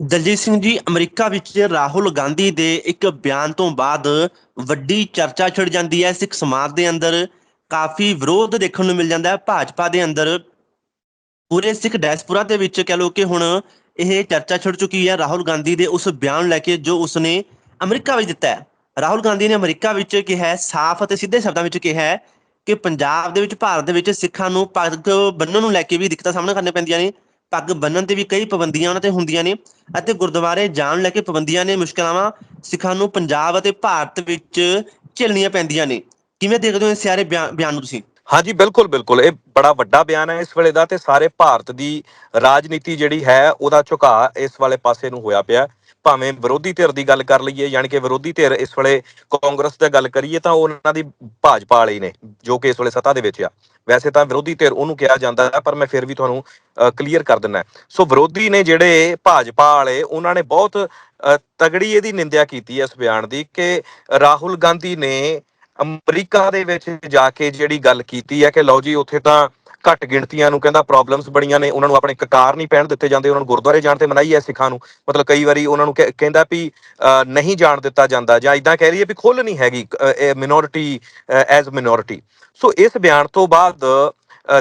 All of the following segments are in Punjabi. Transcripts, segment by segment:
ਦਲਜੀਤ ਸਿੰਘ ਜੀ, ਅਮਰੀਕਾ ਵਿੱਚ ਰਾਹੁਲ ਗਾਂਧੀ ਦੇ ਇੱਕ ਬਿਆਨ ਤੋਂ ਬਾਅਦ ਵੱਡੀ ਚਰਚਾ ਛਿੜ ਜਾਂਦੀ ਹੈ। ਸਿੱਖ ਸਮਾਜ ਦੇ ਅੰਦਰ ਕਾਫੀ ਵਿਰੋਧ ਦੇਖਣ ਨੂੰ ਮਿਲ ਜਾਂਦਾ ਹੈ। ਭਾਜਪਾ ਦੇ ਅੰਦਰ ਪੂਰੇ ਸਿੱਖ ਡਾਇਸਪੋਰਾ ਦੇ ਵਿੱਚ ਕਹ ਲੋ ਕਿ ਹੁਣ ਇਹ ਚਰਚਾ ਛਿੜ ਚੁੱਕੀ ਹੈ ਰਾਹੁਲ ਗਾਂਧੀ ਦੇ ਉਸ ਬਿਆਨ ਨੂੰ ਲੈ ਕੇ ਜੋ ਉਸਨੇ ਅਮਰੀਕਾ ਵਿੱਚ ਦਿੱਤਾ ਹੈ। ਰਾਹੁਲ ਗਾਂਧੀ ਨੇ ਅਮਰੀਕਾ ਵਿੱਚ ਕਿਹਾ ਹੈ, ਸਾਫ਼ ਅਤੇ ਸਿੱਧੇ ਸ਼ਬਦਾਂ ਵਿੱਚ ਕਿਹਾ ਹੈ ਕਿ ਪੰਜਾਬ ਦੇ ਵਿੱਚ, ਭਾਰਤ ਦੇ ਵਿੱਚ ਸਿੱਖਾਂ ਨੂੰ ਪੱਗ ਬੰਨ੍ਹਣ ਨੂੰ ਲੈ ਕੇ ਵੀ ਦਿੱਕਤਾਂ ਸਾਹਮਣਾ ਕਰਨੀਆਂ ਪੈਂਦੀਆਂ ਨੇ। ਪੱਗ ਬੰਨਣ ਤੇ ਵੀ ਕਈ ਪਾਬੰਦੀਆਂ ਉਹਨਾਂ ਤੇ ਹੁੰਦੀਆਂ ਨੇ ਅਤੇ ਗੁਰਦੁਆਰੇ ਜਾਣ ਲੈ ਕੇ ਪਾਬੰਦੀਆਂ ਨੇ ਮੁਸ਼ਕਲਾਵਾਂ ਸਿੱਖਾਂ ਨੂੰ ਪੰਜਾਬ ਅਤੇ ਭਾਰਤ ਵਿੱਚ ਝੇਲਣੀਆਂ ਪੈਂਦੀਆਂ ਨੇ। ਕਿਵੇਂ ਦੇਖਦੇ ਹੋ ਇਸ ਸਾਰੇ ਬਿਆਨ ਬਿਆਨ ਨੂੰ ਤੁਸੀਂ? ਹਾਂਜੀ, ਬਿਲਕੁਲ ਬਿਲਕੁਲ। ਇਹ ਬੜਾ ਵੱਡਾ ਬਿਆਨ ਹੈ ਇਸ ਵੇਲੇ ਦਾ ਤੇ ਸਾਰੇ ਭਾਰਤ ਦੀ ਰਾਜਨੀਤੀ ਜਿਹੜੀ ਹੈ ਉਹਦਾ ਝੁਕਾਅ ਇਸ ਵਾਲੇ ਪਾਸੇ ਨੂੰ ਹੋਇਆ ਪਿਆ। ਭਾਵੇਂ ਵਿਰੋਧੀ ਧਿਰ ਦੀ ਗੱਲ ਕਰ ਲਈਏ ਯਾਨੀ ਕਿ ਵਿਰੋਧੀ ਧਿਰ ਇਸ ਵੇਲੇ ਕਾਂਗਰਸ ਦੀ ਗੱਲ ਕਰੀਏ ਤਾਂ ਉਹਨਾਂ ਦੀ ਭਾਜਪਾ ਵਾਲੇ ਨੇ ਜੋ ਕਿ ਇਸ ਵੇਲੇ ਸੱਤਾ ਦੇ ਵਿੱਚ ਆ। ਵੈਸੇ ਤਾਂ ਵਿਰੋਧੀ ਧਿਰ ਉਹਨੂੰ ਕਿਹਾ ਜਾਂਦਾ ਹੈ ਪਰ ਮੈਂ ਫਿਰ ਵੀ ਤੁਹਾਨੂੰ ਕਲੀਅਰ ਕਰ ਦਿੰਦਾ ਸੋ ਵਿਰੋਧੀ ਨੇ ਜਿਹੜੇ ਭਾਜਪਾ ਵਾਲੇ ਉਹਨਾਂ ਨੇ ਬਹੁਤ ਅ, ਤਗੜੀ ਇਹਦੀ ਨਿੰਦਿਆ ਕੀਤੀ ਹੈ ਇਸ ਬਿਆਨ ਦੀ ਕਿ ਰਾਹੁਲ ਗਾਂਧੀ ਨੇ ਅਮਰੀਕਾ ਦੇ ਵਿੱਚ ਜਾ ਕੇ ਜਿਹੜੀ ਗੱਲ ਕੀਤੀ ਹੈ ਕਿ ਲਓ ਜੀ ਉੱਥੇ ਤਾਂ ਘੱਟ ਗਿਣਤੀਆਂ ਨੂੰ ਕਹਿੰਦਾ ਪ੍ਰੋਬਲਮਸ ਬੜੀਆਂ ਨੇ, ਉਹਨਾਂ ਨੂੰ ਆਪਣੇ ਕਕਾਰ ਨਹੀਂ ਪਹਿਣ ਦਿੱਤੇ ਜਾਂਦੇ, ਉਹਨਾਂ ਨੂੰ ਗੁਰਦੁਆਰੇ ਜਾਣ ਤੇ ਮਨਾਹੀ ਹੈ ਸਿੱਖਾਂ ਨੂੰ। ਮਤਲਬ ਕਈ ਵਾਰੀ ਉਹਨਾਂ ਨੂੰ ਕਹਿੰਦਾ ਵੀ ਨਹੀਂ ਜਾਣ ਦਿੱਤਾ ਜਾਂਦਾ ਜਾਂ ਇਦਾਂ ਕਹਿ ਰਹੀਏ ਵੀ ਖੁੱਲ ਨਹੀਂ ਹੈਗੀ ਮਿਨੋਰਿਟੀ ਐਜ਼ ਮਿਨੋਰਿਟੀ ਸੋ ਇਸ ਬਿਆਨ ਤੋਂ ਬਾਅਦ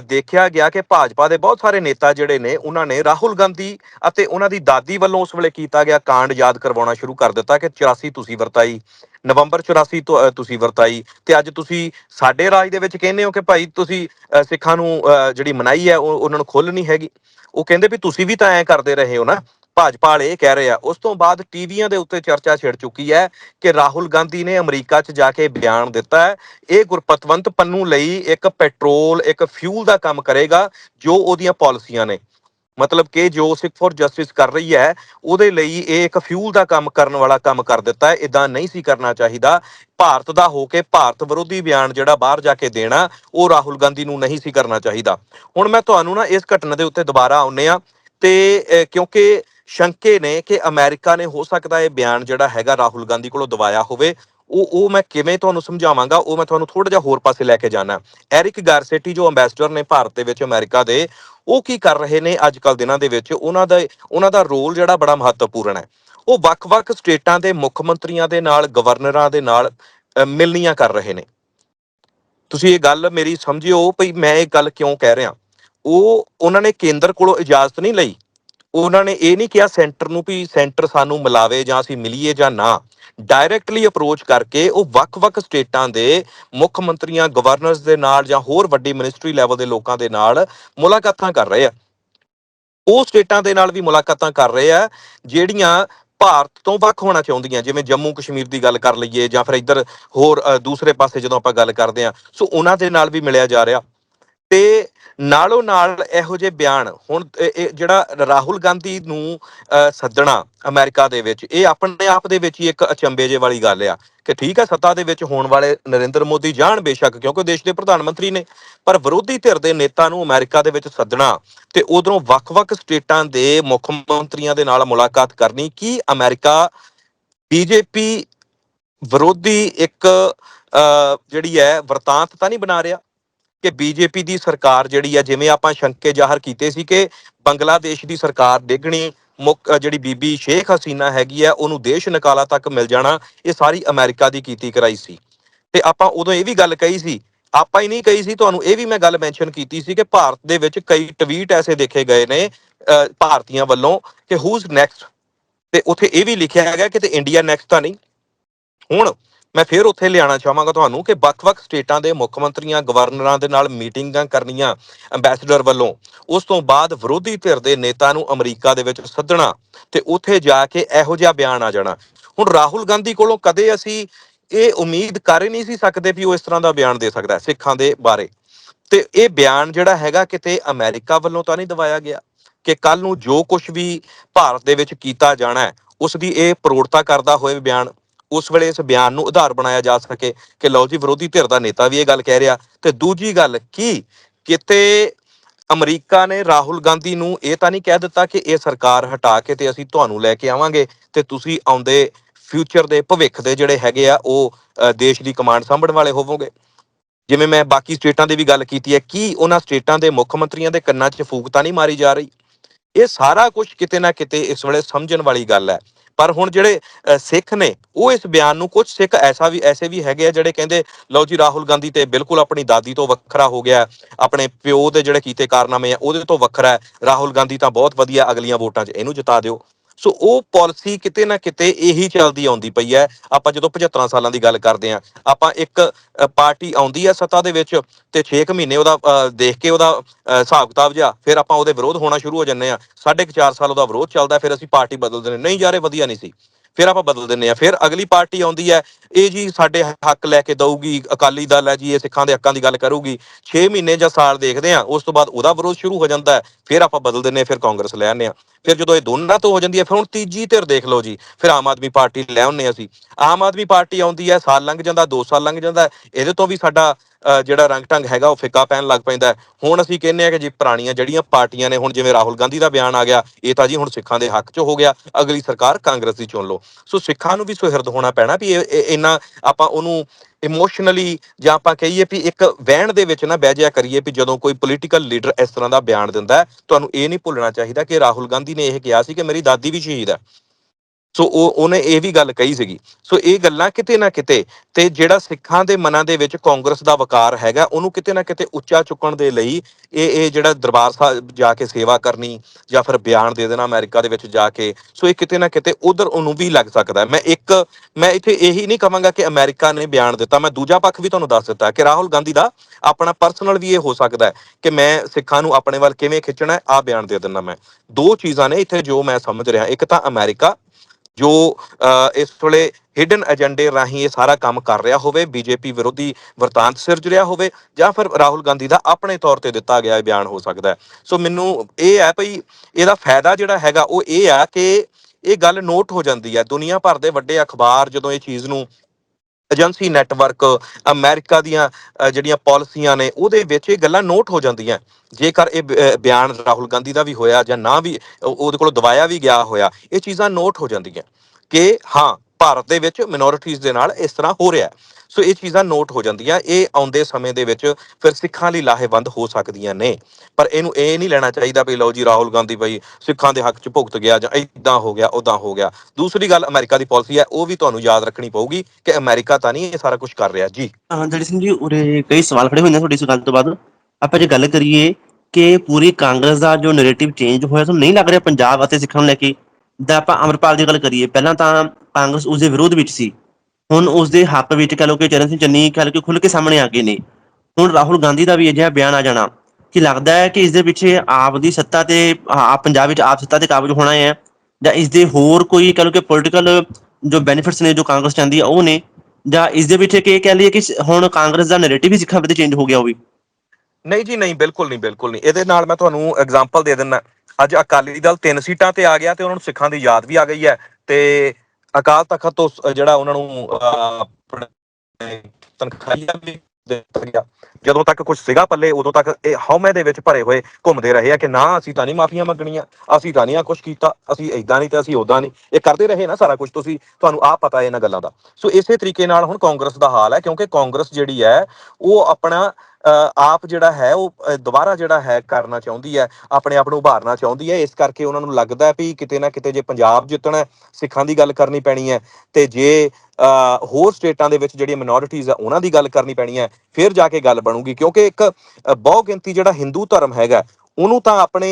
ਦੇਖਿਆ ਗਿਆ ਕਿ ਭਾਜਪਾ ਦੇ ਬਹੁਤ ਸਾਰੇ ਨੇਤਾ ਜਿਹੜੇ ਨੇ, ਉਹਨਾਂ ਨੇ ਰਾਹੁਲ ਗਾਂਧੀ ਅਤੇ ਉਹਨਾਂ ਦੀ ਦਾਦੀ ਵੱਲੋਂ ਉਸ ਵੇਲੇ ਕੀਤਾ ਗਿਆ ਕਾਂਡ ਯਾਦ ਕਰਵਾਉਣਾ ਸ਼ੁਰੂ ਕਰ ਦਿੱਤਾ ਕਿ 84 ਤੁਸੀਂ ਵਰਤਾਈ। ਨਵੰਬਰ 84 ਤੋਂ ਅ, ਤੁਸੀਂ ਵਰਤਾਈ ਤੇ ਅੱਜ ਤੁਸੀਂ ਸਾਡੇ ਰਾਜ ਦੇ ਵਿੱਚ ਕਹਿੰਦੇ ਹੋ ਕਿ ਭਾਈ ਤੁਸੀਂ ਅ, ਸਿੱਖਾਂ ਨੂੰ ਅ, ਜਿਹੜੀ ਮਨਾਈ ਹੈ ਉਹ ਉਹਨਾਂ ਨੂੰ ਖੁੱਲ ਨਹੀਂ ਹੈਗੀ। ਉਹ ਕਹਿੰਦੇ ਵੀ ਤੁਸੀਂ ਵੀ ਤਾਂ ਐਂ ਕਰਦੇ ਰਹੇ ਹੋ ਨਾ। ਭਾਜਪਾ ਵਾਲੇ ਇਹ ਕਹਿ ਰਹੇ ਆ ਉਸ ਤੋਂ ਬਾਅਦ ਟੀਵੀਆਂ ਦੇ ਉੱਤੇ ਚਰਚਾ ਛਿੜ ਚੁੱਕੀ ਹੈ ਕਿ ਰਾਹੁਲ ਗਾਂਧੀ ਨੇ ਅਮਰੀਕਾ 'ਚ ਜਾ ਕੇ ਬਿਆਨ ਦਿੱਤਾ ਹੈ ਇਹ ਗੁਰਪਤਵੰਤ ਪੰਨੂ ਲਈ ਇੱਕ ਪੈਟਰੋਲ ਇੱਕ ਫਿਊਲ ਦਾ ਕੰਮ ਕਰੇਗਾ ਜੋ ਉਹਦੀਆਂ ਪਾਲਿਸੀਆਂ ਨੇ। ਮਤਲਬ ਕਿ ਜੋ ਸਿੱਖ ਫॉर ਜਸਟਿਸ ਕਰ ਰਹੀ ਹੈ, ਉਹਦੇ ਲਈ ਇਹ ਇੱਕ ਫਿਊਲ ਦਾ ਕੰਮ ਕਰਨ ਵਾਲਾ ਕੰਮ ਕਰ ਦਿੱਤਾ ਹੈ। ਇਦਾਂ ਨਹੀਂ ਸੀ ਕਰਨਾ ਚਾਹੀਦਾ। ਭਾਰਤ ਦਾ ਹੋ ਕੇ ਭਾਰਤ ਵਿਰੋਧੀ ਬਿਆਨ ਜਿਹੜਾ ਬਾਹਰ ਜਾ ਕੇ ਦੇਣਾ, ਉਹ ਰਾਹੁਲ ਗਾਂਧੀ ਨੂੰ ਨਹੀਂ ਸੀ ਕਰਨਾ ਚਾਹੀਦਾ। ਹੁਣ ਮੈਂ ਤੁਹਾਨੂੰ ਨਾ ਇਸ ਘਟਨਾ ਦੇ ਉੱਤੇ ਦੁਬਾਰਾ ਆਉਨੇ ਆ ਤੇ ਕਿਉਂਕਿ ਸ਼ੰਕੇ ਨੇ ਕਿ ਅਮਰੀਕਾ ਨੇ ਹੋ ਸਕਦਾ ਇਹ ਬਿਆਨ ਜਿਹੜਾ ਹੈਗਾ ਰਾਹੁਲ ਗਾਂਧੀ ਕੋਲੋਂ ਦਵਾਇਆ ਹੋਵੇ। ਉਹ ਉਹ ਮੈਂ ਕਿਵੇਂ ਤੁਹਾਨੂੰ ਸਮਝਾਵਾਂਗਾ, ਉਹ ਮੈਂ ਤੁਹਾਨੂੰ ਥੋੜਾ ਜਿਹਾ ਹੋਰ ਪਾਸੇ ਲੈ ਕੇ ਜਾਣਾ। ਐਰਿਕ ਗਾਰਸੇਟੀ, ਜੋ ਐਮਬੈਸਡਰ ਨੇ ਭਾਰਤ ਦੇ ਵਿੱਚ, ਅਮਰੀਕਾ ਦੇ, ਉਹ ਕੀ ਕਰ ਰਹੇ ਨੇ ਅੱਜ ਕੱਲ ਦਿਨਾਂ ਦੇ ਵਿੱਚ? ਉਹਨਾਂ ਦਾ ਉਹਨਾਂ ਦਾ ਰੋਲ ਜਿਹੜਾ ਬੜਾ ਮਹੱਤਵਪੂਰਨ ਹੈ। ਉਹ ਵੱਖ-ਵੱਖ ਸਟੇਟਾਂ ਦੇ ਮੁੱਖ ਮੰਤਰੀਆਂ ਦੇ ਨਾਲ ਗਵਰਨਰਾਂ ਦੇ ਨਾਲ ਮਿਲਣੀਆਂ ਕਰ ਰਹੇ ਨੇ। ਤੁਸੀਂ ਇਹ ਗੱਲ ਮੇਰੀ ਸਮਝਿਓ ਭਈ ਮੈਂ ਇਹ ਗੱਲ ਕਿਉਂ ਕਹਿ ਰਿਹਾ? ਉਹ, ਉਹਨਾਂ ਨੇ ਕੇਂਦਰ ਕੋਲੋਂ ਇਜਾਜ਼ਤ ਨਹੀਂ ਲਈ। ਉਹਨਾਂ ਨੇ ਇਹ ਨਹੀਂ ਕਿਹਾ ਸੈਂਟਰ ਨੂੰ ਵੀ ਸੈਂਟਰ ਸਾਨੂੰ ਮਿਲਾਵੇ ਜਾਂ ਅਸੀਂ ਮਿਲੀਏ ਜਾਂ ਨਾ। ਡਾਇਰੈਕਟਲੀ ਅਪਰੋਚ ਕਰਕੇ ਉਹ ਵੱਖ-ਵੱਖ ਸਟੇਟਾਂ ਦੇ ਮੁੱਖ ਮੰਤਰੀਆਂ ਗਵਰਨਰਸ ਦੇ ਨਾਲ ਜਾਂ ਹੋਰ ਵੱਡੀ ਮਿਨਿਸਟਰੀ ਲੈਵਲ ਦੇ ਲੋਕਾਂ ਦੇ ਨਾਲ ਮੁਲਾਕਾਤਾਂ ਕਰ ਰਹੇ ਆ। ਉਹ ਸਟੇਟਾਂ ਦੇ ਨਾਲ ਵੀ ਮੁਲਾਕਾਤਾਂ ਕਰ ਰਹੇ ਆ, ਜਿਹੜੀਆਂ ਭਾਰਤ ਤੋਂ ਵੱਖ ਹੋਣਾ ਚਾਹੁੰਦੀਆਂ, ਜਿਵੇਂ ਜੰਮੂ ਕਸ਼ਮੀਰ ਦੀ ਗੱਲ ਕਰ ਲਈਏ ਜਾਂ ਫਿਰ ਇੱਧਰ ਹੋਰ ਦੂਸਰੇ ਪਾਸੇ ਜਦੋਂ ਆਪਾਂ ਗੱਲ ਕਰਦੇ ਆ। ਸੋ ਉਹਨਾਂ ਦੇ ਨਾਲ ਵੀ ਮਿਲਿਆ ਜਾ ਰਿਹਾ। ਤੇ ਨਾਲੋਂ ਨਾਲ ਇਹੋ ਜਿਹੇ ਬਿਆਨ ਹੁਣ ਇਹ- ਜਿਹੜਾ ਰਾਹੁਲ ਗਾਂਧੀ ਨੂੰ ਸੱਦਣਾ ਅਮਰੀਕਾ ਦੇ ਵਿੱਚ, ਇਹ ਆਪਣੇ ਆਪ ਦੇ ਵਿੱਚ ਹੀ ਇੱਕ ਅਚੰਬੇ ਜੇ ਵਾਲੀ ਗੱਲ ਆ ਕਿ ਠੀਕ ਹੈ ਸੱਤਾ ਦੇ ਵਿੱਚ ਹੋਣ ਵਾਲੇ ਨਰਿੰਦਰ ਮੋਦੀ ਜਾਣ ਬੇਸ਼ੱਕ ਕਿਉਂਕਿ ਦੇਸ਼ ਦੇ ਪ੍ਰਧਾਨ ਮੰਤਰੀ ਨੇ, ਪਰ ਵਿਰੋਧੀ ਧਿਰ ਦੇ ਨੇਤਾ ਨੂੰ ਅਮਰੀਕਾ ਦੇ ਵਿੱਚ ਸੱਦਣਾ ਤੇ ਉਧਰੋਂ ਵੱਖ-ਵੱਖ ਸਟੇਟਾਂ ਦੇ ਮੁੱਖ ਮੰਤਰੀਆਂ ਦੇ ਨਾਲ ਮੁਲਾਕਾਤ ਕਰਨੀ, ਕੀ ਅਮਰੀਕਾ ਬੀਜੇਪੀ ਵਿਰੋਧੀ ਇੱਕ ਜਿਹੜੀ ਹੈ, ਵਰਤਾਂਤ ਤਾਂ ਨਹੀਂ ਬਣਾ ਰਿਹਾ? ਕਿ ਬੀਜੇਪੀ ਦੀ ਸਰਕਾਰ ਜਿਹੜੀ ਹੈ ਜਿਵੇਂ ਆਪਾਂ ਸ਼ੰਕੇ ਜ਼ਾਹਰ ਕੀਤੇ ਸੀ ਕਿ ਬੰਗਲਾਦੇਸ਼ ਦੀ ਸਰਕਾਰ ਡਿੱਗਣੀ ਮੁੱਖ ਜਿਹੜੀ ਬੀਬੀ ਸ਼ੇਖ ਹਸੀਨਾ ਹੈਗੀ ਹੈ ਉਹਨੂੰ ਦੇਸ਼ ਨਿਕਾਲਾ ਤੱਕ ਮਿਲ ਜਾਣਾ ਇਹ ਸਾਰੀ ਅਮਰੀਕਾ ਦੀ ਕੀਤੀ ਕਰਾਈ ਸੀ। ਤੇ ਆਪਾਂ ਉਦੋਂ ਇਹ ਵੀ ਗੱਲ ਕਹੀ ਸੀ ਆਪਾਂ ਹੀ ਨਹੀਂ ਕਹੀ ਸੀ ਤੁਹਾਨੂੰ ਇਹ ਵੀ ਮੈਂ ਗੱਲ ਮੈਂਸ਼ਨ ਕੀਤੀ ਸੀ ਕਿ ਭਾਰਤ ਦੇ ਵਿੱਚ ਕਈ ਟਵੀਟ ਐਸੇ ਦੇਖੇ ਗਏ ਨੇ ਅ, ਭਾਰਤੀਆਂ ਵੱਲੋਂ ਕਿ ਹੂਜ਼ ਨੈਕਸਟ ਤੇ ਉੱਥੇ ਇਹ ਵੀ ਲਿਖਿਆ ਹੈਗਾ ਕਿ ਤੇ ਇੰਡੀਆ ਨੈਕਸਟ ਤਾਂ ਨਹੀਂ। ਹੁਣ ਮੈਂ ਫਿਰ ਉੱਥੇ ਲਿਆਣਾ ਚਾਹਾਂਗਾ ਤੁਹਾਨੂੰ ਕਿ ਵੱਖ-ਵੱਖ ਸਟੇਟਾਂ ਦੇ ਮੁੱਖ ਮੰਤਰੀਆਂ, ਗਵਰਨਰਾਂ ਦੇ ਨਾਲ ਮੀਟਿੰਗਾਂ ਕਰਨੀਆਂ ਐਮਬੈਸਡਰ ਵੱਲੋਂ। ਉਸ ਤੋਂ ਬਾਅਦ ਵਿਰੋਧੀ ਧਿਰ ਦੇ ਨੇਤਾ ਨੂੰ ਅਮਰੀਕਾ ਦੇ ਵਿੱਚ ਸੱਦਣਾ ਤੇ ਉੱਥੇ ਜਾ ਕੇ ਇਹੋ ਜਿਹਾ ਬਿਆਨ ਆ ਜਾਣਾ। ਹੁਣ ਰਾਹੁਲ ਗਾਂਧੀ ਕੋਲੋਂ ਕਦੇ ਅਸੀਂ ਇਹ ਉਮੀਦ ਕਰ ਹੀ ਨਹੀਂ ਸੀ ਸਕਦੇ ਵੀ ਉਹ ਇਸ ਤਰ੍ਹਾਂ ਦਾ ਬਿਆਨ ਦੇ ਸਕਦਾ ਹੈ ਸਿੱਖਾਂ ਦੇ ਬਾਰੇ। ਤੇ ਇਹ ਬਿਆਨ ਜਿਹੜਾ ਹੈਗਾ ਕਿਤੇ ਅਮਰੀਕਾ ਵੱਲੋਂ ਤਾਂ ਨਹੀਂ ਦਵਾਇਆ ਗਿਆ ਕਿ ਕੱਲ ਨੂੰ ਜੋ ਕੁਝ ਵੀ ਭਾਰਤ ਦੇ ਵਿੱਚ ਕੀਤਾ ਜਾਣਾ ਹੈ, ਉਸ ਦੀ ਇਹ ਪ੍ਰੋੜਤਾ ਕਰਦਾ ਹੋਏ ਬਿਆਨ ਉਸ ਵੇਲੇ ਇਸ ਬਿਆਨ ਨੂੰ ਆਧਾਰ ਬਣਾਇਆ ਜਾ ਸਕੇ ਕਿ ਲਓ ਜੀ ਵਿਰੋਧੀ ਧਿਰ ਦਾ ਨੇਤਾ ਵੀ ਇਹ ਗੱਲ ਕਹਿ ਰਿਹਾ। ਤੇ ਦੂਜੀ ਗੱਲ ਕੀ? ਕਿਤੇ ਅਮਰੀਕਾ ਨੇ ਰਾਹੁਲ ਗਾਂਧੀ ਨੂੰ ਇਹ ਤਾਂ ਨਹੀਂ ਕਹਿ ਦਿੱਤਾ ਕਿ ਇਹ ਸਰਕਾਰ ਹਟਾ ਕੇ ਤੇ ਅਸੀਂ ਤੁਹਾਨੂੰ ਲੈ ਕੇ ਆਵਾਂਗੇ ਤੇ ਤੁਸੀਂ ਆਉਂਦੇ ਫਿਊਚਰ ਦੇ ਭਵਿੱਖ ਦੇ ਜਿਹੜੇ ਹੈਗੇ ਆ ਉਹ ਦੇਸ਼ ਦੀ ਕਮਾਂਡ ਸੰਭਣ ਵਾਲੇ ਹੋਵੋਗੇ। ਜਿਵੇਂ ਮੈਂ ਬਾਕੀ ਸਟੇਟਾਂ ਦੀ ਵੀ ਗੱਲ ਕੀਤੀ ਹੈ, ਕੀ ਉਹਨਾਂ ਸਟੇਟਾਂ ਦੇ ਮੁੱਖ ਮੰਤਰੀਆਂ ਦੇ ਕੰਨਾਂ 'ਚ ਫੂਕ ਤਾਂ ਨਹੀਂ ਮਾਰੀ ਜਾ ਰਹੀ? ਇਹ ਸਾਰਾ ਕੁਝ ਕਿਤੇ ਨਾ ਕਿਤੇ ਇਸ ਵੇਲੇ ਸਮਝਣ ਵਾਲੀ ਗੱਲ ਹੈ। ਪਰ ਹੁਣ ਜਿਹੜੇ ਸਿੱਖ ਨੇ, ਉਹ ਇਸ ਬਿਆਨ ਨੂੰ ਕੁਝ ਸਿੱਖ ਐਸਾ ਵੀ, ਐਸੇ ਵੀ ਹੈਗੇ ਆ ਜਿਹੜੇ ਕਹਿੰਦੇ, ਲਓ ਜੀ ਰਾਹੁਲ ਗਾਂਧੀ ਤੇ ਬਿਲਕੁਲ ਆਪਣੀ ਦਾਦੀ ਤੋਂ ਵੱਖਰਾ ਹੋ ਗਿਆ, ਆਪਣੇ ਪਿਓ ਦੇ ਜਿਹੜੇ ਕੀਤੇ ਕਾਰਨਾਮੇ ਆ, ਉਹਦੇ ਤੋਂ ਵੱਖਰਾ ਰਾਹੁਲ ਗਾਂਧੀ ਤਾਂ ਬਹੁਤ ਵਧੀਆ ਅਗਲੀਆਂ ਵੋਟਾਂ 'ਚ ਇਹਨੂੰ ਜਿਤਾ ਦਿਓ। ਸੋ ਉਹ ਪਾਲਿਸੀ ਕਿਤੇ ਨਾ ਕਿਤੇ ਇਹੀ ਚੱਲਦੀ ਆਉਂਦੀ ਪਈ ਹੈ। ਆਪਾਂ ਜਦੋਂ 75 ਸਾਲਾਂ ਦੀ ਗੱਲ ਕਰਦੇ ਆ ਆਪਾਂ ਇੱਕ ਪਾਰਟੀ ਆਉਂਦੀ ਹੈ ਸੱਤਾ ਦੇ ਵਿੱਚ ਤੇ 6 ਮਹੀਨੇ ਉਹਦਾ ਅ, ਦੇਖ ਕੇ ਉਹਦਾ ਅ, ਹਿਸਾਬ ਕਿਤਾਬ ਜਿਹਾ ਫਿਰ ਆਪਾਂ ਉਹਦੇ ਵਿਰੋਧ ਹੋਣਾ ਸ਼ੁਰੂ ਹੋ ਜੰਨੇ ਆ ਸਾਢੇ ਕੁ 4 ਸਾਲ ਉਹਦਾ ਵਿਰੋਧ ਚੱਲਦਾ ਫਿਰ ਅਸੀਂ ਪਾਰਟੀ ਬਦਲ ਦਿੰਦੇ ਨਹੀਂ ਯਾਰ ਵਧੀਆ ਨਹੀਂ ਸੀ। ਫਿਰ ਆਪਾਂ ਬਦਲ ਦਿੰਨੇ ਆ ਫਿਰ ਅਗਲੀ ਪਾਰਟੀ ਆਉਂਦੀ ਹੈ ਇਹ ਜੀ ਸਾਡੇ ਹੱਕ ਲੈ ਕੇ ਦਊਗੀ ਅਕਾਲੀ ਦਲ ਹੈ ਜੀ ਇਹ ਸਿੱਖਾਂ ਦੇ ਹੱਕਾਂ ਦੀ ਗੱਲ ਕਰੂਗੀ। 6 ਮਹੀਨੇ ਜਾਂ ਸਾਲ ਦੇਖਦੇ ਆ ਉਸ ਤੋਂ ਬਾਅਦ ਉਹਦਾ ਵਿਰੋਧ ਸ਼ੁਰੂ ਹੋ ਜਾਂਦਾ ਫਿਰ ਆਪਾਂ ਬਦਲ ਦਿੰਨੇ ਆ ਫਿਰ ਕਾਂਗਰਸ ਲੈ ਆਉਂਦੇ ਆ ਫਿਰ ਜਦੋਂ ਇਹ ਦੋਨਾਂ ਤੋਂ ਹੋ ਜਾਂਦੀ ਹੈ ਫਿਰ ਹੁਣ ਤੀਜੀ ਧਿਰ ਦੇਖ ਲਓ ਜੀ। ਫਿਰ ਆਮ ਆਦਮੀ ਪਾਰਟੀ ਲੈ ਆਉਂਦੇ ਅਸੀਂ। ਆਮ ਆਦਮੀ ਪਾਰਟੀ ਆਉਂਦੀ ਹੈ ਸਾਲ ਲੰਘ ਜਾਂਦਾ 2 ਸਾਲ ਲੰਘ ਜਾਂਦਾ। ਇਹਦੇ ਤੋਂ ਵੀ ਸਾਡਾ ਅ, ਜਿਹੜਾ ਰੰਗ ਢੰਗ ਹੈਗਾ ਉਹ ਫਿੱਕਾ ਪੈਣ ਲੱਗ ਪੈਂਦਾ ਹੁਣ ਅਸੀਂ ਕਹਿੰਦੇ ਆ ਕਿ ਜੀ ਪੁਰਾਣੀਆਂ ਜਿਹੜੀਆਂ ਪਾਰਟੀਆਂ ਨੇ ਹੁਣ ਜਿਵੇਂ ਰਾਹੁਲ ਗਾਂਧੀ ਦਾ ਬਿਆਨ ਆ ਗਿਆ ਇਹ ਤਾਂ ਜੀ ਹੁਣ ਸਿੱਖਾਂ ਦੇ ਹੱਕ 'ਚ ਹੋ ਗਿਆ। ਅਗਲੀ ਸਰਕਾਰ ਕਾਂਗਰਸ ਦੀ ਚੁਣ ਲਓ। ਸੋ ਸਿੱਖਾਂ ਨੂੰ ਵੀ ਸੁਹਿਰਦ ਹੋਣਾ ਪੈਣਾ ਵੀ ਇਹ- ਇਹ- ਇਹਨਾਂ ਆਪਾਂ ਉਹਨੂੰ ਇਮੋਸ਼ਨਲੀ ਜਾਂ ਆਪਾਂ ਕਹੀਏ ਵੀ ਇੱਕ ਵਹਿਣ ਦੇ ਵਿੱਚ ਨਾ ਬਹਿ ਜਾਇਆ ਕਰੀਏ ਵੀ ਜਦੋਂ ਕੋਈ ਪੋਲੀਟੀਕਲ ਲੀਡਰ ਇਸ ਤਰ੍ਹਾਂ ਦਾ ਬਿਆਨ ਦਿੰਦਾ ਤੁਹਾਨੂੰ ਇਹ ਨਹੀਂ ਭੁੱਲਣਾ ਚਾਹੀਦਾ ਕਿ ਰਾਹੁਲ ਗਾਂਧੀ ਨੇ ਇਹ ਕਿਹਾ ਸੀ ਕਿ ਮੇਰੀ ਦਾਦੀ ਵੀ ਸ਼ਹੀਦ ਹੈ। ਸੋ ਉਹ, ਉਹਨੇ ਇਹ ਵੀ ਗੱਲ ਕਹੀ ਸੀਗੀ। ਸੋ ਇਹ ਗੱਲਾਂ ਕਿਤੇ ਨਾ ਕਿਤੇ ਤੇ ਜਿਹੜਾ ਸਿੱਖਾਂ ਦੇ ਮਨਾਂ ਦੇ ਵਿੱਚ ਕਾਂਗਰਸ ਦਾ ਵਕਾਰ ਹੈਗਾ, ਉਹਨੂੰ ਕਿਤੇ ਨਾ ਕਿਤੇ ਉੱਚਾ ਚੁੱਕਣ ਦੇ ਲਈ ਇਹ ਇਹ ਜਿਹੜਾ ਦਰਬਾਰ ਸਾਹਿਬ ਜਾ ਕੇ ਸੇਵਾ ਕਰਨੀ ਜਾਂ ਫਿਰ ਬਿਆਨ ਦੇ ਦੇਣਾ ਅਮਰੀਕਾ ਦੇ ਵਿੱਚ ਜਾ ਕੇ, ਸੋ ਇਹ ਕਿਤੇ ਨਾ ਕਿਤੇ ਉਧਰ ਉਹਨੂੰ ਵੀ ਲੱਗ ਸਕਦਾ ਮੈਂ ਇੱਕ, ਮੈਂ ਇੱਥੇ ਇਹੀ ਨਹੀਂ ਕਹਾਂਗਾ ਕਿ ਅਮਰੀਕਾ ਨੇ ਬਿਆਨ ਦਿੱਤਾ। ਮੈਂ ਦੂਜਾ ਪੱਖ ਵੀ ਤੁਹਾਨੂੰ ਦੱਸ ਦਿੱਤਾ ਕਿ ਰਾਹੁਲ ਗਾਂਧੀ ਦਾ ਆਪਣਾ ਪਰਸਨਲ ਵੀ ਇਹ ਹੋ ਸਕਦਾ ਹੈ ਕਿ ਮੈਂ ਸਿੱਖਾਂ ਨੂੰ ਆਪਣੇ ਵੱਲ ਕਿਵੇਂ ਖਿੱਚਣਾ ਹੈ ਆ ਬਿਆਨ ਦੇ ਦਿੰਦਾ ਮੈਂ। ਦੋ ਚੀਜ਼ਾਂ ਨੇ ਇੱਥੇ ਜੋ ਮੈਂ ਸਮਝ ਰਿਹਾ। ਇੱਕ ਤਾਂ ਅਮਰੀਕਾ ਜੋ ਇਸ ਵੇਲੇ ਹਿਡਨ ਏਜੰਡੇ ਰਾਹੀਂ ਇਹ ਸਾਰਾ ਕੰਮ ਕਰ ਰਿਹਾ ਹੋਵੇ, ਬੀਜੇਪੀ ਵਿਰੋਧੀ ਵਰਤਾਂਤ ਸਿਰਜ ਰਿਹਾ ਹੋਵੇ ਜਾਂ ਫਿਰ ਰਾਹੁਲ ਗਾਂਧੀ ਦਾ ਆਪਣੇ ਤੌਰ ਤੇ ਦਿੱਤਾ ਗਿਆ ਇਹ ਬਿਆਨ ਹੋ ਸਕਦਾ ਹੈ। ਸੋ ਮੈਨੂੰ ਇਹ ਹੈ ਭਈ ਇਹਦਾ ਫਾਇਦਾ ਜਿਹੜਾ ਹੈਗਾ ਉਹ ਇਹ ਆ ਕਿ ਇਹ ਗੱਲ ਨੋਟ ਹੋ ਜਾਂਦੀ ਹੈ। ਦੁਨੀਆ ਭਰ ਦੇ ਵੱਡੇ ਅਖਬਾਰ ਜਦੋਂ ਇਹ ਚੀਜ਼ ਨੂੰ ਏਜੰਸੀ ਨੈਟਵਰਕ ਅਮਰੀਕਾ ਦੀਆਂ ਜਿਹੜੀਆਂ ਪਾਲਿਸੀਆਂ ਨੇ, ਉਹਦੇ ਵਿੱਚ ਇਹ ਗੱਲਾਂ ਨੋਟ ਹੋ ਜਾਂਦੀਆਂ। ਜੇਕਰ ਇਹ ਬਿਆਨ ਰਾਹੁਲ ਗਾਂਧੀ ਦਾ ਵੀ ਹੋਇਆ ਜਾਂ ਨਾ ਵੀ ਉਹਦੇ ਕੋਲ ਦਵਾਇਆ ਵੀ ਗਿਆ ਹੋਇਆ, ਇਹ ਚੀਜ਼ਾਂ ਨੋਟ ਹੋ ਜਾਂਦੀਆਂ ਕਿ ਹਾਂ ਭਾਰਤ ਦੇ ਵਿੱਚ ਮਿਨੋਰਿਟੀਜ਼ ਦੇ ਨਾਲ ਇਸ ਤਰ੍ਹਾਂ ਹੋ ਰਿਹਾ ਸੋ ਇਹ ਚੀਜ਼ਾਂ ਨੋਟ ਹੋ ਜਾਂਦੀਆਂ, ਇਹ ਆਉਂਦੇ ਸਮੇਂ ਦੇ ਵਿੱਚ ਫਿਰ ਸਿੱਖਾਂ ਲਈ ਲਾਹੇਵੰਦ ਹੋ ਸਕਦੀਆਂ ਨੇ। ਪਰ ਇਹਨੂੰ ਇਹ ਨਹੀਂ ਲੈਣਾ ਚਾਹੀਦਾ ਵੀ ਲਓ ਜੀ ਰਾਹੁਲ ਗਾਂਧੀ ਬਈ ਸਿੱਖਾਂ ਦੇ ਹੱਕ 'ਚ ਭੁਗਤ ਗਿਆ ਜਾਂ ਇਦਾਂ ਹੋ ਗਿਆ ਉਦਾਂ ਹੋ ਗਿਆ। ਦੂਸਰੀ ਗੱਲ ਅਮਰੀਕਾ ਦੀ ਪਾਲਿਸੀ ਹੈ, ਉਹ ਵੀ ਤੁਹਾਨੂੰ ਯਾਦ ਰੱਖਣੀ ਪਊਗੀ ਕਿ ਅਮਰੀਕਾ ਤਾਂ ਨਹੀਂ ਇਹ ਸਾਰਾ ਕੁਝ ਕਰ ਰਿਹਾ। ਜੀ। ਹਾਂ ਦਲੀ ਸਿੰਘ ਜੀ, ਉਰੇ ਕਈ ਸਵਾਲ ਖੜੇ ਹੋਏ ਨੇ ਤੁਹਾਡੀ ਇਸ ਗੱਲ ਤੋਂ ਬਾਅਦ। ਆਪਾਂ ਜੇ ਗੱਲ ਕਰੀਏ ਕਿ ਪੂਰੀ ਕਾਂਗਰਸ ਦਾ ਜੋ ਨੈਰੇਟਿਵ ਚੇਂਜ ਹੋਇਆ, ਤੁਹਾਨੂੰ ਨਹੀਂ ਲੱਗ ਰਿਹਾ ਪੰਜਾਬ ਅਤੇ ਸਿੱਖਾਂ ਨੂੰ ਲੈ ਕੇ? ਦਾ ਆਪਾਂ ਅਮਰਪਾਲ ਦੀ ਗੱਲ ਕਰੀਏ, ਪਹਿਲਾਂ ਤਾਂ ਕਾਂਗਰਸ ਉਸ ਦੇ ਵਿਰੋਧ ਵਿੱਚ ਸੀ। ਹੁਣ ਉਸ ਦੇ ਹੱਕ ਵਿੱਚ ਕਹ ਲਓ ਕਿ ਚਰਨ ਸਿੰਘ ਚੰਨੀ ਕਹ ਲਓ ਕਿ ਖੁੱਲ ਕੇ ਸਾਹਮਣੇ ਆ ਗਏ ਨੇ। ਹੁਣ ਰਾਹੁਲ ਗਾਂਧੀ ਦਾ ਵੀ ਅਜਿਹਾ ਬਿਆਨ ਆ ਜਾਣਾ ਕਿ ਲੱਗਦਾ ਹੈ ਕਿ ਇਸ ਦੇ ਪਿੱਛੇ ਆਪ ਦੀ ਸੱਤਾ ਤੇ ਆ ਪੰਜਾਬ ਵਿੱਚ ਆਪ ਸੱਤਾ ਤੇ ਕਾਬਜ ਹੋਣਾ ਹੈ ਜਾਂ ਇਸ ਦੇ ਹੋਰ ਕੋਈ ਕਹ ਲਓ ਕਿ ਪੋਲੀਟੀਕਲ ਜੋ ਬੈਨੀਫਿਟਸ ਨੇ, ਜੋ ਕਾਂਗਰਸ ਚਾਹੁੰਦੀ ਹੈ ਉਹ ਨੇ ਜਾਂ ਇਸ ਦੇ ਵਿੱਚ ਕਿ ਇਹ ਕਹਿ ਲਈਏ ਕਿ ਹੁਣ ਕਾਂਗਰਸ ਦਾ ਨੈਰੇਟਿਵ ਹੀ ਸਿੱਖਾਂ ਪ੍ਰਤੀ ਚੇਂਜ ਹੋ ਗਿਆ ਹੋਵੇ ਨਹੀਂ ਜੀ ਨਹੀਂ ਬਿਲਕੁਲ ਨਹੀਂ ਬਿਲਕੁਲ ਨਹੀਂ। ਇਹਦੇ ਨਾਲ ਮੈਂ ਤੁਹਾਨੂੰ ਐਗਜ਼ਾਮਪਲ ਦੇ ਦਿੰਦਾ। ਅੱਜ ਅਕਾਲੀ ਦਲ ਤਿੰਨ ਸੀਟਾਂ ਤੇ ਆ ਗਿਆ ਤੇ ਉਹਨਾਂ ਨੂੰ ਸਿੱਖਾਂ ਦੀ ਯਾਦ ਵੀ ਆ ਗਈ ਹੈ। ਤੇ ਅਕਾਲ ਤਖਤ ਤੋਂ ਜਿਹੜਾ ਉਹਨਾਂ ਨੂੰ ਅਹ, ਤਨਖਾਹੀਆਂ ਵੀ ਦਿੱਤਾ ਗਿਆ। ਜਦੋਂ ਤੱਕ ਕੁਝ ਸੀਗਾ ਪੱਲੇ ਉਦੋਂ ਤੱਕ ਇਹ ਹਉਮੈ ਦੇ ਵਿੱਚ ਭਰੇ ਹੋਏ ਘੁੰਮਦੇ ਰਹੇ ਆ ਕਿ ਨਾ ਅਸੀਂ ਤਾਂ ਨਹੀਂ ਮਾਫੀਆਂ ਮੰਗਣੀਆਂ ਅਸੀਂ ਤਾਂ ਨਹੀਂ ਆ ਕੁਝ ਕੀਤਾ ਅਸੀਂ ਇਦਾਂ ਨਹੀਂ ਤੇ ਅਸੀਂ ਉਦਾਂ ਨਹੀਂ। ਇਹ ਕਰਦੇ ਰਹੇ ਨਾ ਸਾਰਾ ਕੁਝ ਤੁਸੀਂ ਤੁਹਾਨੂੰ ਆਪ ਪਤਾ ਹੈ ਇਹਨਾਂ ਗੱਲਾਂ ਦਾ। ਸੋ ਇਸੇ ਤਰੀਕੇ ਨਾਲ ਹੁਣ ਕਾਂਗਰਸ ਦਾ ਹਾਲ ਹੈ ਕਿਉਂਕਿ ਕਾਂਗਰਸ ਜਿਹੜੀ ਹੈ ਉਹ ਆਪਣਾ ਆਪ ਜਿਹੜਾ ਹੈ ਉਹ ਦੁਬਾਰਾ ਜਿਹੜਾ ਹੈ ਕਰਨਾ ਚਾਹੁੰਦੀ ਹੈ, ਆਪਣੇ ਆਪ ਨੂੰ ਉਭਾਰਨਾ ਚਾਹੁੰਦੀ ਹੈ, ਇਸ ਕਰਕੇ ਉਹਨਾਂ ਨੂੰ ਲੱਗਦਾ ਹੈ ਵੀ ਕਿਤੇ ਨਾ ਕਿਤੇ ਜੇ ਪੰਜਾਬ ਜਿੱਤਣਾ ਸਿੱਖਾਂ ਦੀ ਗੱਲ ਕਰਨੀ ਪੈਣੀ ਹੈ, ਤੇ ਜੇ, ਅਹ ਹੋਰ ਸਟੇਟਾਂ ਦੇ ਵਿੱਚ ਜਿਹੜੀਆਂ ਮਿਨੋਰਿਟੀਜ਼ ਆ, ਉਹਨਾਂ ਦੀ ਗੱਲ ਕਰਨੀ ਪੈਣੀ ਹੈ, ਫਿਰ ਜਾ ਕੇ ਗੱਲ ਬਣੂਗੀ, ਕਿਉਂਕਿ ਇੱਕ ਬਹੁਗਿਣਤੀ ਜਿਹੜਾ ਹਿੰਦੂ ਧਰਮ ਹੈਗਾ, ਉਹਨੂੰ ਤਾਂ ਆਪਣੇ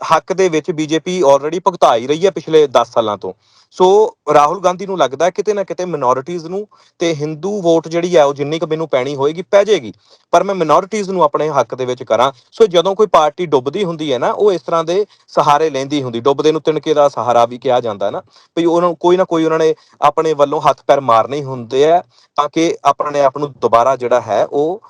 ਹੱਕ ਦੇ ਵਿੱਚ ਬੀਜੇਪੀ ਆਲਰੇਡੀ ਭੁਗਤਾ ਹੀ ਰਹੀ ਹੈ ਪਿਛਲੇ 10 ਸਾਲਾਂ ਤੋਂ। ਸੋ ਰਾਹੁਲ ਗਾਂਧੀ ਨੂੰ ਲੱਗਦਾ ਹੈ ਕਿਤੇ ਨਾ ਕਿਤੇ ਮਿਨੋਰਿਟੀਜ਼ ਨੂੰ ਤੇ ਹਿੰਦੂ ਵੋਟ ਜਿਹੜੀ ਹੈ ਉਹ ਜਿੰਨੀ ਕੁ ਮੈਨੂੰ ਪੈਣੀ ਹੋਏਗੀ, ਪੈ ਜਾਏਗੀ। ਪਰ ਮੈਂ ਮਿਨੋਰਿਟੀਜ਼ ਨੂੰ ਆਪਣੇ ਹੱਕ ਦੇ ਵਿੱਚ ਕਰਾਂ। ਸੋ ਜਦੋਂ ਕੋਈ ਪਾਰਟੀ ਡੁੱਬਦੀ ਹੁੰਦੀ ਹੈ ਨਾ, ਉਹ ਇਸ ਤਰ੍ਹਾਂ ਦੇ ਸਹਾਰੇ ਲੈਂਦੀ ਹੁੰਦੀ। ਡੁੱਬਦੇ ਨੂੰ ਤਿਣਕੇ ਦਾ ਸਹਾਰਾ ਵੀ ਕਿਹਾ ਜਾਂਦਾ ਹੈ ਨਾ, ਵੀ ਉਹਨਾਂ ਕੋਈ ਨਾ ਕੋਈ ਉਹਨਾਂ ਨੇ ਆਪਣੇ ਵੱਲੋਂ ਹੱਥ ਪੈਰ ਮਾਰਨੇ ਹੁੰਦੇ ਆ, ਤਾਂ ਕਿ ਆਪਣੇ ਆਪ ਨੂੰ ਦੁਬਾਰਾ ਜਿਹੜਾ ਹੈ ਉਹ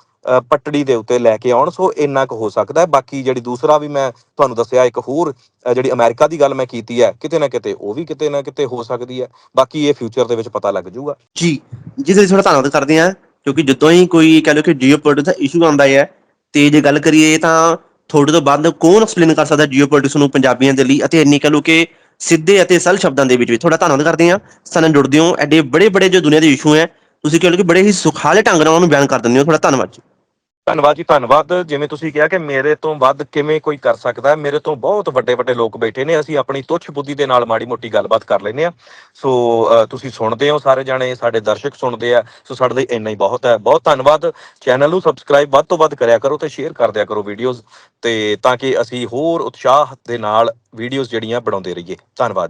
ਪਟੜੀ ਦੇ ਉੱਤੇ ਲੈ ਕੇ ਆਉਣ, ਸੋ ਇੰਨਾ ਕੁ ਹੋ ਸਕਦਾ ਹੈ। ਬਾਕੀ ਜਿਹੜੀ ਦੂਸਰਾ ਵੀ ਮੈਂ ਤੁਹਾਨੂੰ ਦੱਸਿਆ, ਇੱਕ ਹੋਰ ਜਿਹੜੀ ਅਮਰੀਕਾ ਦੀ ਗੱਲ ਮੈਂ ਕੀਤੀ ਹੈ, ਕਿਤੇ ਨਾ ਕਿਤੇ ਉਹ ਵੀ ਕਿਤੇ ਨਾ ਕਿਤੇ ਹੋ ਸਕਦੀ ਹੈ। ਬਾਕੀ ਇਹ ਫਿਊਚਰ ਦੇ ਵਿੱਚ ਪਤਾ ਲੱਗ ਜਾਊਗਾ। ਜੀ ਜਿਸ ਲਈ ਥੋੜਾ ਧੰਨਵਾਦ ਕਰਦੇ ਹਾਂ, ਕਿਉਂਕਿ ਜਦੋਂ ਹੀ ਕੋਈ ਕਹ ਲਓ ਕਿ ਜੀਓਪੋਲਿਟਿਕਸ ਦਾ ਇਸ਼ੂ ਆਉਂਦਾ ਹੈ ਤੇ ਜੇ ਗੱਲ ਕਰੀਏ ਤਾਂ ਥੋੜੇ ਤੋਂ ਬਾਅਦ ਕੌਣ ਐਕਸਪਲੇਨ ਕਰ ਸਕਦਾ ਜੀਓਪੋਲਿਟਿਕਸ ਨੂੰ ਪੰਜਾਬੀਆਂ ਦੇ ਲਈ ਅਤੇ ਇੰਨੀ ਕਹ ਲਓ ਕਿ ਸਿੱਧੇ ਅਤੇ ਸਰਲ ਸ਼ਬਦਾਂ ਦੇ ਵਿੱਚ ਵੀ? ਥੋੜਾ ਧੰਨਵਾਦ ਕਰਦੇ ਹਾਂ। ਸਾਨੂੰ ਜੁੜਦੇ ਹੋ, ਐਡੇ ਬੜੇ ਬੜੇ ਜੋ ਦੁਨੀਆ ਦੇ ਇਸ਼ੂ ਹੈ, ਤੁਸੀਂ ਕਹ ਲਓ ਕਿ ਬੜੇ ਹੀ ਸੁਖਾਲੇ ਢੰਗ ਨਾਲ ਉਹਨਾਂ ਨੂੰ ਬਿਆਨ ਕਰ ਦਿੰਦੇ ਹੋ। ਥੋੜਾ ਧੰਨਵਾਦ ਜੀ। ਧੰਨਵਾਦ ਜੀ, ਧੰਨਵਾਦ। ਜਿਵੇਂ ਤੁਸੀਂ ਕਿਹਾ ਕਿ ਮੇਰੇ ਤੋਂ ਵੱਧ ਕਿਵੇਂ ਕੋਈ ਕਰ ਸਕਦਾ ਮੇਰੇ ਤੋਂ ਬਹੁਤ ਵੱਡੇ ਵੱਡੇ ਲੋਕ ਬੈਠੇ ਨੇ, ਅਸੀਂ ਆਪਣੀ ਤੁੱਛ ਬੁੱਧੀ ਦੇ ਨਾਲ ਮਾੜੀ ਮੋਟੀ ਗੱਲਬਾਤ ਕਰ ਲੈਂਦੇ ਆ ਸੋ ਤੁਸੀਂ ਸੁਣਦੇ ਹੋ ਸਾਰੇ ਜਾਣੇ, ਸਾਡੇ ਦਰਸ਼ਕ ਸੁਣਦੇ ਆ, ਸੋ ਸਾਡੇ ਲਈ ਇੰਨਾ ਹੀ ਬਹੁਤ ਹੈ। ਬਹੁਤ ਧੰਨਵਾਦ। ਚੈਨਲ ਨੂੰ ਸਬਸਕ੍ਰਾਈਬ ਵੱਧ ਤੋਂ ਵੱਧ ਕਰਿਆ ਕਰੋ ਤੇ ਸ਼ੇਅਰ ਕਰ ਦਿਆ ਕਰੋ ਵੀਡੀਓਜ਼ ਤੇ, ਤਾਂ ਕਿ ਅਸੀਂ ਹੋਰ ਉਤਸ਼ਾਹ ਦੇ ਨਾਲ ਵੀਡੀਓਜ਼ ਜਿਹੜੀਆਂ ਬਣਾਉਂਦੇ ਰਹੀਏ। ਧੰਨਵਾਦ ਜੀ।